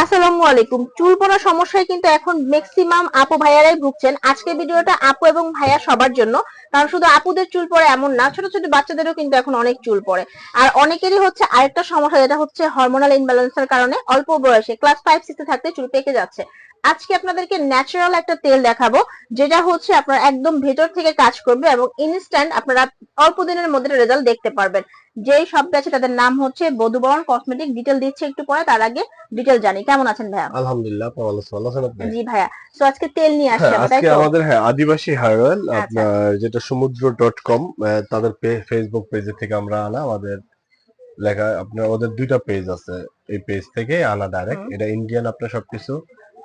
আসসালামু আলাইকুম। চুল পড়া সমস্যায় কিন্তু এখন ম্যাক্সিমাম আপু ভাইয়ারাই ভুগছেন। আজকের ভিডিওটা আপু এবং ভাইয়া সবার জন্য। কারণ শুধু আপুদের চুল পড়ে এমন না, ছোট ছোট বাচ্চাদেরও কিন্তু এখন অনেক চুল পড়ে। আর অনেকেরই হচ্ছে আরেকটা সমস্যা, যেটা হচ্ছে হরমোনাল ইনব্যালেন্সের কারণে অল্প বয়সে ক্লাস ফাইভ সিক্সে থাকতে চুল পেকে যাচ্ছে। আজকে আপনাদেরকে ন্যাচারাল একটা তেল দেখাবো যেটা হচ্ছে আপনার একদম ভেতর থেকে কাজ করবে এবং ইনস্ট্যান্ট আপনারা অল্প দিনের মধ্যে রেজাল্ট দেখতে পারবেন। যে শপটা আছে তাদের নাম হচ্ছে বধুবরণ কসমেটিক ডিটেল দিচ্ছে একটু পরে তার আগে ডিটেল জানি। কেমন আছেন ভাইয়া? আলহামদুলিল্লাহ ভালো আছেন ভালো আছেন আপনি? জি ভাইয়া। তো আজকে তেল নিয়ে আসছি হ্যাঁ আজকে আমাদের হ্যাঁ আদিবাসী হেয়ার অয়েল আচ্ছা। আপনার যেটা সমুদ্র ডট কম তাদের ফেসবুক পেজে থেকে আমরা আনা আমাদের লেখা আপনার ওদের দুইটা পেজ আছে এই পেজ থেকে আনা ডাইরেক্ট এটা ইন্ডিয়ান আপনার সবকিছু।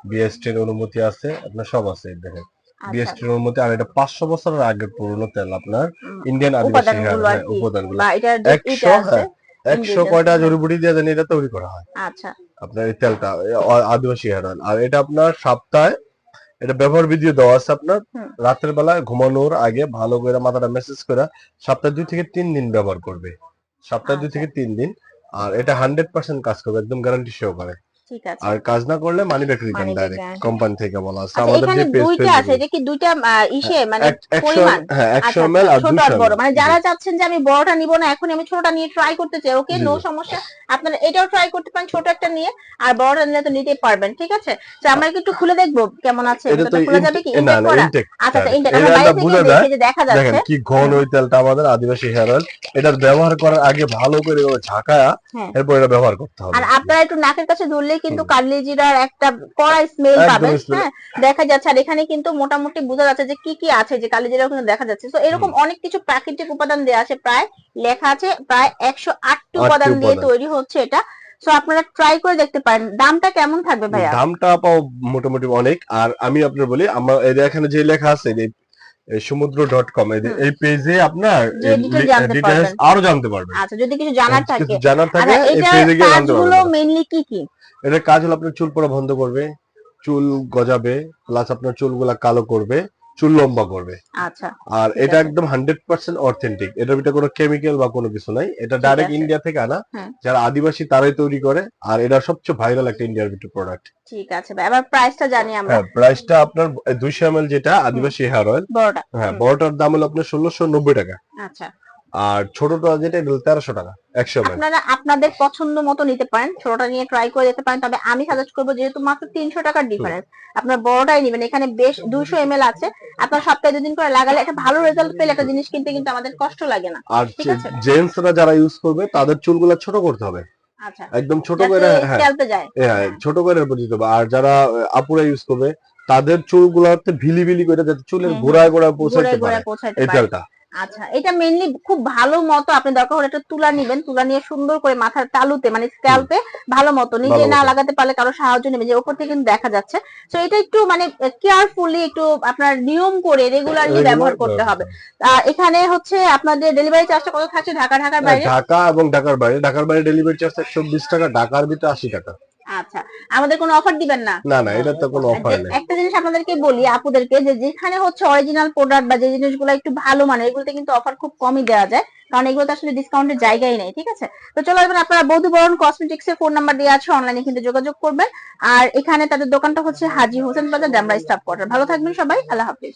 বিএসটি এর অনুমতি আছে আপনার সব আছে দেখেন। আচ্ছা। বিএসটি এর অনুমতি আর এটা পাঁচশো বছরের আগের পুরনো তেল আপনার ইন্ডিয়ান আদিবাসী উপাদানগুলো আর হ্যাঁ, কি। উপাদানগুলো। বা এটার যে একশো হ্যাঁ একশো কয়টা। জড়িবুটি দিয়ে জানি এটা তৈরি করা হয়। আচ্ছা। আপনার এই তেলটা আদিবাসী হেয়ার অয়েল আর এটা আপনার সপ্তাহে এটা ব্যবহার বিধি দেওয়া আছে আপনার। রাতের বেলা ঘুমানোর আগে ভালো করে মাথাটা মেসেজ করে সপ্তাহে দুই থেকে তিন দিন ব্যবহার করবে। সপ্তাহে দুই আচ্ছা। থেকে তিন দিন। আর এটা হান্ড্রেড পার্সেন্ট কাজ করবে একদম গ্যারান্টি সহকারে। ঠিক আছে। আর কাজ না করলে money back return direct company থেকে বলা। আছে আচ্ছা আমাদের যে পেজ দুইটা আছে এটা কি দুইটা ইসে মানে পরিমাণ? হ্যাঁ একশো আচ্ছা, এম এল আর ছোট দুশো আর বড় মানে যারা চাচ্ছেন যে আমি বড়টা নিব না এখন আমি ছোটটা নিয়ে ট্রাই করতে চাই ওকে? নো সমস্যা। আপনারা এটাও ট্রাই করতে পারেন ছোট একটা নিয়ে আর বড়টা নিলে তো নিতেই পারবেন ঠিক আছে? তো আমরা একটু খুলে দেখব কেমন আছে এটা তো খোলা যাবে কি? ইনটেক- করা? আচ্ছা আচ্ছা ইনটেক এটা আমরা বাইরে থেকে দেখে যে দেখা দেখেন কি ঘন ওই তেলটা আমাদের আদিবাসী হেয়ার অয়েল এটার ব্যবহার করার আগে ভালো করে ঝাঁকায়া হ্যাঁ। এরপর এটা ব্যবহার করতে হবে। আর আপনারা একটু নাকের কাছে ধরলেই কিন্তু। কার্লি জিরার একটা কড়া স্মেল পাবেন হ্যাঁ? দেখা যাচ্ছে আর এখানে কিন্তু মোটামুটি বোঝা যাচ্ছে যে কি কি আছে যে কালি জিরাও কিন্তু দেখা যাচ্ছে। তো এরকম অনেক কিছু প্রাকৃতিক উপাদান দেওয়া আছে প্রায় লেখা আছে প্রায় একশো আটটি উপাদান দিয়ে তৈরি হচ্ছে এটা। তো আপনারা ট্রাই করে দেখতে পারেন। দামটা কেমন থাকবে ভাইয়া? দামটা পাও মোটামুটি অনেক। আর আমি আপনার বলি আমার এখানে যে লেখা আছে সমুদ্র ডট কম। এই পেজে আপনার ডিটেলস আরও জানতে পারবেন। আচ্ছা যদি কিছু জানার থাকে কিছু জানার আচ্ছা থাকে এই পেজে গিয়ে জানতে পারবেন। মেইনলি কি কি? এটা কাজ হলো আপনার চুল পড়া বন্ধ করবে চুল গজাবে প্লাস আপনার চুলগুলা কালো করবে। চুল লম্বা করবে। আচ্ছা। আর এটা একদম হান্ড্রেড পার্সেন্ট অথেন্টিক। এটার ভিতরে কোনো কেমিক্যাল বা কোনো কিছু নাই। এটা ডাইরেক্ট ইন্ডিয়া থেকে আনা। যারা আদিবাসী তারাই তৈরি করে। আর এটা সবচেয়ে ভাইরাল একটা ইন্ডিয়ার ভিতরে প্রোডাক্ট ঠিক আছে ভাই। এবার প্রাইসটা জানি আমরা। হ্যাঁ প্রাইসটা আপনার 200 ml যেটা আদিবাসী হেয়ার অয়েল বড়টা। হ্যাঁ। বড়টার দাম হলো আপনার ষোলোশো নব্বই টাকা। আচ্ছা। আর ছোটটা যেটা এটা তেরোশো টাকা একশো আপনারা আপনাদের পছন্দ মতো নিতে পারেন। ছোটটা নিয়ে ট্রাই করে যেতে পারেন। তবে আমি সাজেস্ট করব যেহেতু মাত্র তিনশো টাকার ডিফারেন্স আপনার বড়টাই নেবেন। এখানে বেশ দুইশো এম আছে। আপনার সপ্তাহে দুদিন করে লাগালে একটা ভালো রেজাল্ট পেলে একটা জিনিস কিনতে কিন্তু আমাদের কষ্ট লাগে না। আর। জেন্টসরা যারা ইউজ করবে তাদের চুলগুলো ছোট করতে হবে। আচ্ছা। একদম ছোট করে হ্যাঁ। হ্যাঁ ছোট করে দিতে হবে। আর যারা আপুরা ইউজ করবে তাদের চুলগুলোতে ভিলি ভিলি করে যাতে চুলের। গোড়ায় গোড়ায় পৌঁছাতে পারে। এই তেলটা। আচ্ছা এটা মেইনলি খুব ভালো মতো আপনি দরকার হলে একটা তুলা নিবেন। তুলা নিয়ে সুন্দর করে মাথার তালুতে মানে স্ক্যাল্পে ভালো মতো নিজে না লাগাতে পারলে কারও সাহায্য নেবে যে উপর থেকে কিন্তু দেখা যাচ্ছে। তো এটা একটু মানে কেয়ারফুলি একটু আপনার নিয়ম করে রেগুলারলি ব্যবহার করতে হবে। এখানে হচ্ছে আপনাদের ডেলিভারি চার্জটা কত থাকছে ঢাকা ঢাকার বাইরে? ঢাকা এবং ঢাকার বাইরে। ঢাকার বাইরে ডেলিভারি চার্জ একশো বিশ টাকা ঢাকার ভিতরে আশি টাকা। আচ্ছা আমাদের কোনো অফার দিবেন না? না না এটা তো কোনো অফার নেই। একটা জিনিস আপনাদেরকে বলি, আপুদেরকে, যে যেখানে হচ্ছে অরিজিনাল প্রোডাক্ট বা যে জিনিসগুলো একটু ভালো মানে এগুলোতে কিন্তু অফার খুব কমই দেওয়া যায়। কারণ এগুলো তো আসলে ডিসকাউন্টের জায়গাই নেই, ঠিক আছে? তো চলো এবার আপনারা বধুবরণ কসমেটিক্স এর ফোন নাম্বার দিয়ে আছে অনলাইনে কিন্তু যোগাযোগ করবেন। আর এখানে তাদের দোকানটা হচ্ছে হাজি হোসেন বাজার ড্যামরা স্টাফ কোয়ার্টার ভালো থাকবেন সবাই, আল্লাহ হাফিজ।